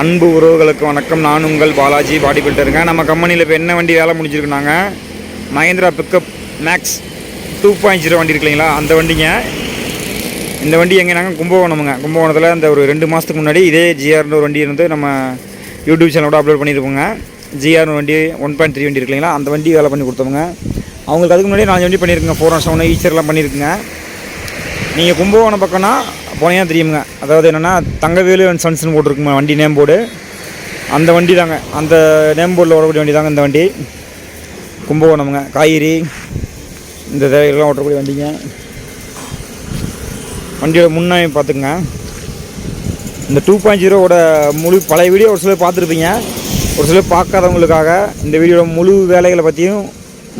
அன்பு உறவுகளுக்கு வணக்கம். நான் உங்கள் பாலாஜி பாடி பில்டருங்க நம்ம கம்பெனியில் இப்போ என்ன வண்டி வேலை முடிஞ்சிருக்குனாங்க Mahindra pickup max two point zero வண்டி இருக்கு இல்லைங்களா? அந்த வண்டிங்க. இந்த வண்டி எங்கேனாங்க கும்பகோணமுங்க. கும்பகோணத்தில் இந்த ஒரு ரெண்டு மாதத்துக்கு முன்னாடி இதே ஜிஆர்னு ஒரு வண்டி இருந்து நம்ம யூடியூப் சேனலோட அப்லோட் பண்ணியிருப்போங்க. ஜிஆர்னு வண்டி ஒன் பாயிண்ட் த்ரீ வண்டி இருக்கு இல்லைங்களா? அந்த வண்டி வேலை பண்ணி கொடுத்தவங்க. அவங்களுக்கு அதுக்கு முன்னாடி நாலஞ்சு வண்டி பண்ணியிருக்குங்க. ஃபோர் ஹண்ட்ஸ் ஒன்று ஈச்சர்லாம் பண்ணியிருக்குங்க. நீங்கள் கும்பகோணம் பக்கம்னா போனீங்கன்னா தெரியுமுங்க. அதாவது என்னென்னா தங்கவேலு அண்ட் சன்ஸ்னு போட்டிருக்குங்க வண்டி நேம் போர்டு அந்த வண்டி தாங்க. அந்த நேம் போர்டில் ஓடக்கூடிய வண்டி தாங்க இந்த வண்டி. கும்பகோணமுங்க. காய்கறி இந்த தேவைகள்லாம் ஓட்டக்கூடிய வண்டிங்க. வண்டியோட முன்னே பார்த்துக்குங்க. இந்த டூ பாயிண்ட் ஜீரோவோட முழு பழைய வீடியோ ஒரு சிலர் பார்த்துருப்பீங்க. ஒரு சிலர் பார்க்காதவங்களுக்காக இந்த வீடியோட முழு வேலைகளை பற்றியும்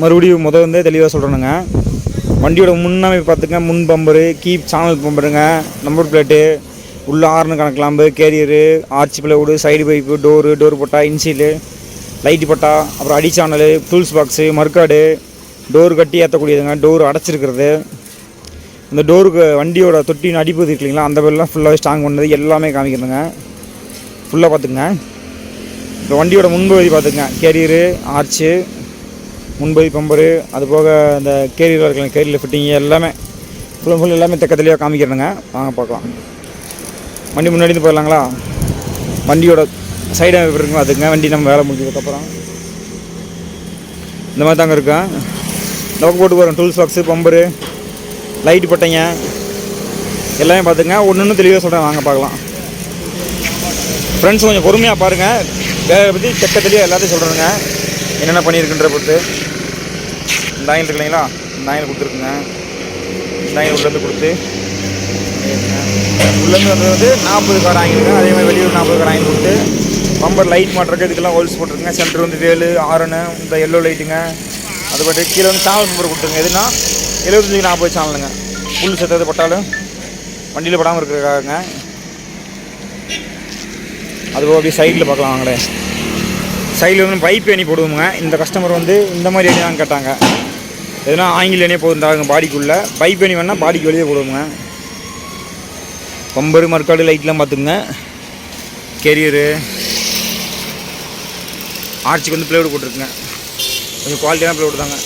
மறுபடியும் முதல் வந்து தெளிவாக சொல்கிறேனுங்க வண்டியோட முன்னமை பார்த்துங்க முன் பம்பரு கீப் சேனல் பம்பருங்க நம்பர் பிளேட்டு உள்ள ஆர்னு கணக்கலாம்பு கேரியரு ஆர்ச்சி பிளவுடு சைடு பைப்பு டோரு டோர் பட்டா இன்சீலு லைட்டு பட்டா அப்புறம் அடி சேனலு டூல்ஸ் பாக்ஸு மர்க்காடு டோர் கட்டி ஏற்றக்கூடியதுங்க டோர் அடைச்சிருக்கிறது. இந்த டோருக்கு வண்டியோட தொட்டின்னு அடிப்பது இருக்கு இல்லைங்களா அந்த பேர்லாம் ஃபுல்லாகவே ஸ்ட்ராங் பண்ணது எல்லாமே காமிக்கிறதுங்க. ஃபுல்லாக பார்த்துக்குங்க. இந்த வண்டியோட முன்பகுதி பார்த்துக்குங்க கேரியரு ஆர்ச்சு முன்பதி பம்பரு அது போக இந்த கேரியரில் இருக்கலாம் கேரியரில் ஃபிட்டிங் எல்லாமே ஃபுல் ஃபுல் எல்லாமே தெக்க தெளிவாக காமிக்கிறேங்க வாங்க பார்க்கலாம். வண்டி முன்னாடி இருந்து போயிடலாங்களா? வண்டியோட சைடு இருக்குங்க அதுங்க வண்டி நம்ம வேலை முடிஞ்சதுக்கப்புறம் இந்த மாதிரி தாங்க இருக்கும் இந்த போட்டு போகிறேன் டூல்ஸ் பாக்ஸு பம்பரு லைட்டு பட்டைங்க. எல்லாமே பார்த்துங்க ஒன்று ஒன்று தெளிவாக சொல்கிறேன் வாங்க பார்க்கலாம். ஃப்ரெண்ட்ஸ் கொஞ்சம் பொறுமையாக பாருங்கள் வேலை பற்றி தெக்க தெளிவாக எல்லாத்தையும் சொல்கிறேங்க என்னென்ன பண்ணியிருக்குன்ற பொறுத்து. இந்த ஆயில் இருக்கு இல்லைங்களா? இந்த ஆயில் கொடுத்துருக்குங்க. இந்த ஆயில் உள்ளேருந்து கொடுத்து உள்ளேருந்து வந்தது வந்து நாற்பது கார் ஆங்கிருங்க அதே மாதிரி வெளியூர் நாற்பது கார் ஆயில் கொடுத்து பம்பர் லைட் மாட்டுறக்கு இதுக்கெல்லாம் ஹோல்ஸ் போட்டிருக்குங்க. சென்டர் வந்து வேலு ஆரனு இந்த எல்லோ லைட்டுங்க அது கீழே வந்து சேனல் நம்பர் கொடுத்துருங்க. எதுனா எழுபத்தஞ்சி நாற்பது சேனலுங்க புல் செத்தது பட்டாலும் வண்டியில் படாமல் இருக்கிறதுக்காகங்க. அதுபோக அப்படியே சைடில் பார்க்கலாம் வாங்களேன். சைடில் வந்து பைப் எண்ணி போடுவோங்க இந்த கஸ்டமர் வந்து இந்த மாதிரி எண்ணி தான் கேட்டாங்க. எதுனா ஆங்கில எண்ணெய் போயிருந்தாங்க பாடிக்குள்ளே. பைப் எண்ணி வேணால் பாடிக்கு வெளியே போடுவோங்க. பம்பரு மறுக்காடு லைட்லாம் பார்த்துங்க கெரியரு. ஆர்ச்சிக்கு வந்து பிளேவுட் போட்டிருக்குங்க. கொஞ்சம் குவாலிட்டியான பிளேவுட் தாங்க.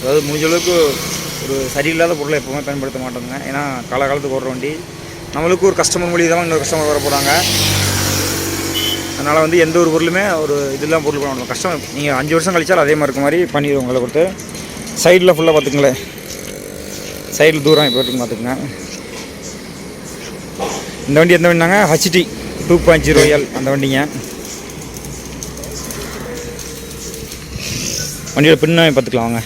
அதாவது முடிஞ்ச அளவுக்கு ஒரு சரியில்லாத பொருளை எப்போவுமே பயன்படுத்த மாட்டோங்க. ஏன்னா காலகாலத்துக்கு ஓடுற வண்டி. நம்மளுக்கு ஒரு கஸ்டமர் மொழி தான் இன்னொரு கஸ்டமர் வர போகிறாங்க அதனால் வந்து எந்த ஒரு பொருளுமே ஒரு இதெல்லாம் பொருள் பண்ண முடியும் கஷ்டம். நீங்கள் அஞ்சு வருஷம் கழிச்சாலும் அதே மாதிரி இருக்க மாதிரி பண்ணிடுவோம் உங்களை கொடுத்து சைடில் ஃபுல்லாக பார்த்துங்களேன் சைடில் தூரம் இப்போ பார்த்துக்குங்க. இந்த வண்டி எந்த வண்டினாங்க? HD two point zero L அந்த வண்டிங்க. வண்டியோட பின்னாடி பார்த்துக்கலாம் வாங்க.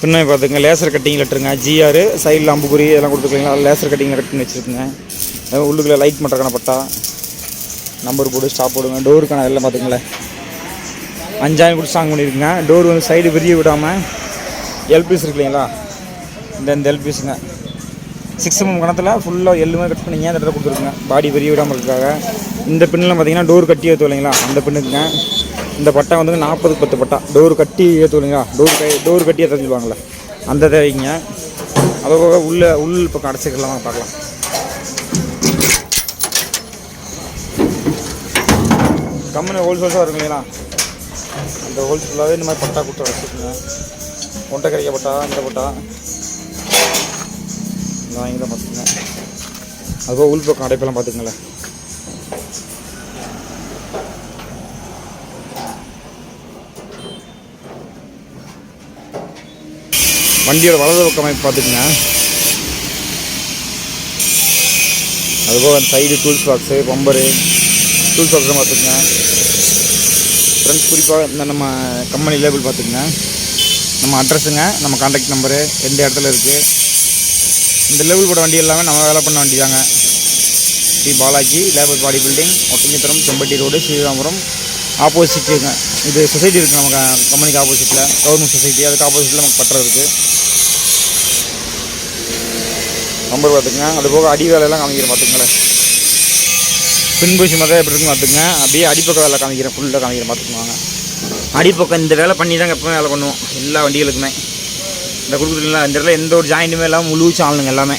பின்னாடி பார்த்துங்க லேசர் கட்டிங் லெட்டருங்க ஜிஆர் சைடில் அம்புக்குறி இதெல்லாம் கொடுத்துருக்கீங்களா லேசர் கட்டிங் கட் பண்ணி வச்சுருக்குங்க. உள்ளுக்குள்ளே லைட் பண்ணுறக்கான பட்டா நம்பர் போடு ஸ்டாப் போடுங்க டோருக்கான எல்லாம் பார்த்துங்களேன் அஞ்சாயிரம் கூட ஸ்ட்ராங் பண்ணியிருக்குங்க. டோர் வந்து சைடு விரிய விடாமல் எல்பிஎஸ் இருக்கு இல்லைங்களா? இந்த இந்த எல்பிஸுங்க சிக்ஸ் எம்எம் கணத்தில் ஃபுல்லாக எல்லுமே கட் பண்ணிங்க அந்த இடத்துல கொடுத்துருக்குங்க? பாடி விரிய விடாமல் இருக்காங்க இந்த பின்னில் பார்த்தீங்கன்னா டோர் கட்டி ஏற்று இல்லைங்களா? அந்த பின்னுக்குங்க. இந்த பட்டா வந்து நாற்பதுக்கு பத்து பட்டா. டோர் கட்டி ஏற்று இல்லைங்களா? டோர் கை டோர் கட்டி ஏற்ற சொல்லுவாங்களே அந்த தேவைங்க அதை போக உள்ள உள் பக்கம் அடைச்சிக்கலாம் பார்க்கலாம். கம்மனு ஹோல்சேல்ஸாக இருக்கும் இல்லைங்களா அந்த ஹோல்சேலாகவே இந்த மாதிரி பட்டா கொடுத்து வச்சுருக்குங்க ஒன்றை கறிக்க பட்டா இந்த பட்டா. இந்த வாங்கி தான் பார்த்துங்க அதுபோக உள் பக்கம் அடைப்பெல்லாம் பார்த்துக்குங்களேன். வண்டியோட வலது பக்கம் அமைப்பு பார்த்துக்குங்க அதுபோக அந்த side tools box bumper tools box பார்த்துக்குங்க. ஃப்ரெண்ட்ஸ் குறிப்பாக இந்த நம்ம கம்பெனி லேபிள் பார்த்துக்குங்க. நம்ம அட்ரஸுங்க நம்ம காண்டாக்ட் நம்பரு எந்த இடத்துல இருக்குது இந்த லேபிள் போட வண்டி எல்லாமே நம்ம வேலை பண்ண வண்டி தாங்க Shri Balaji labour body building Oddanchatram Sempatti road Sriramapuram. ஆப்போசிட்டுங்க இது சொசைட்டி இருக்குது நம்ம கம்பெனிக்கு ஆப்போசிட்டில் கவர்மெண்ட் சொசைட்டி அதுக்கு ஆப்போசிட்டில் நமக்கு பட்டறை இருக்குது நம்பர் பார்த்துக்குங்க. அது போக அடி வேலையெல்லாம் காமிக்கிற பார்த்துங்களேன் பின்பூசி மாதிரி எப்படி இருக்குன்னு பார்த்துங்க அப்படியே அடிப்பக்கம் வேலை காமிக்கிறேன். ஃபுல்லாக காமிக்கிறேன் பார்த்துக்குவாங்க அடிப்பக்கம் இந்த வேலை பண்ணி தாங்க எப்போவுமே வேலை பண்ணுவோம். எல்லா வண்டிகளுக்குமே. இந்த கொடுக்குறதுல இந்த இடத்துல எந்த ஒரு ஜாயிண்ட்டுமே இல்லாமல் முழு சாலனுங்க எல்லாமே.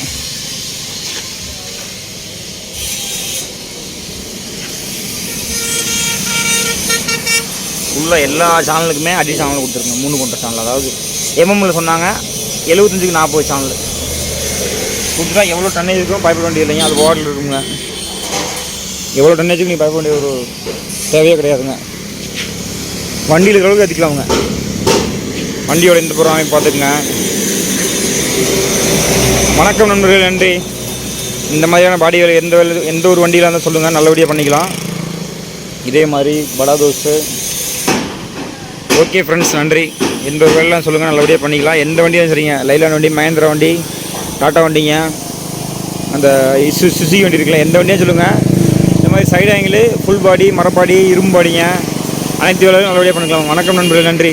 உள்ள எல்லா சேனலுக்குமே அடி சேனல் கொடுத்துருங்க. மூணு கொண்ட சேனல் அதாவது எம்எம்மில் சொன்னாங்க எழுபத்தஞ்சுக்கு நாற்பது சேனல் கொடுத்துட்டா எவ்வளோ டன்னேஜ் இருக்கும் பயப்பட வேண்டியது இல்லைங்க அது ஓடல் இருக்குங்க. எவ்வளோ டன்னேஜுக்கு நீ பயப்பட வேண்டிய ஒரு தேவையே கிடையாதுங்க. வண்டியில் இருக்கிற அளவுக்கு ஏற்றிக்கலாமுங்க வண்டியோட எந்த பொருள் அமைப்பு பார்த்துக்குங்க. வணக்கம் நண்பர்கள் நன்றி. இந்த மாதிரியான பாடி வேலை எந்த வேலை எந்த ஒரு வண்டியில் இருந்தால் சொல்லுங்கள் நல்லபடியாக பண்ணிக்கலாம். இதே மாதிரி படா தோசு. ஓகே ஃப்ரெண்ட்ஸ் நன்றி. எந்த ஒரு வேலைலாம் சொல்லுங்கள் நல்லபடியாக பண்ணிக்கலாம். எந்த வண்டியும் சரிங்க. லைலான் வண்டி மகேந்திரா வண்டி டாட்டா வண்டிங்க. அந்த சுசி வண்டி இருக்குல்ல எந்த வண்டியும் சொல்லுங்கள் இந்த மாதிரி சைடு ஆங்கிள் ஃபுல் பாடி மரப்பாடி இரும்பு பாடிங்க. அனைத்து வேலையும் நல்லபடியாக பண்ணிக்கலாம். வணக்கம் நண்பர்கள் நன்றி.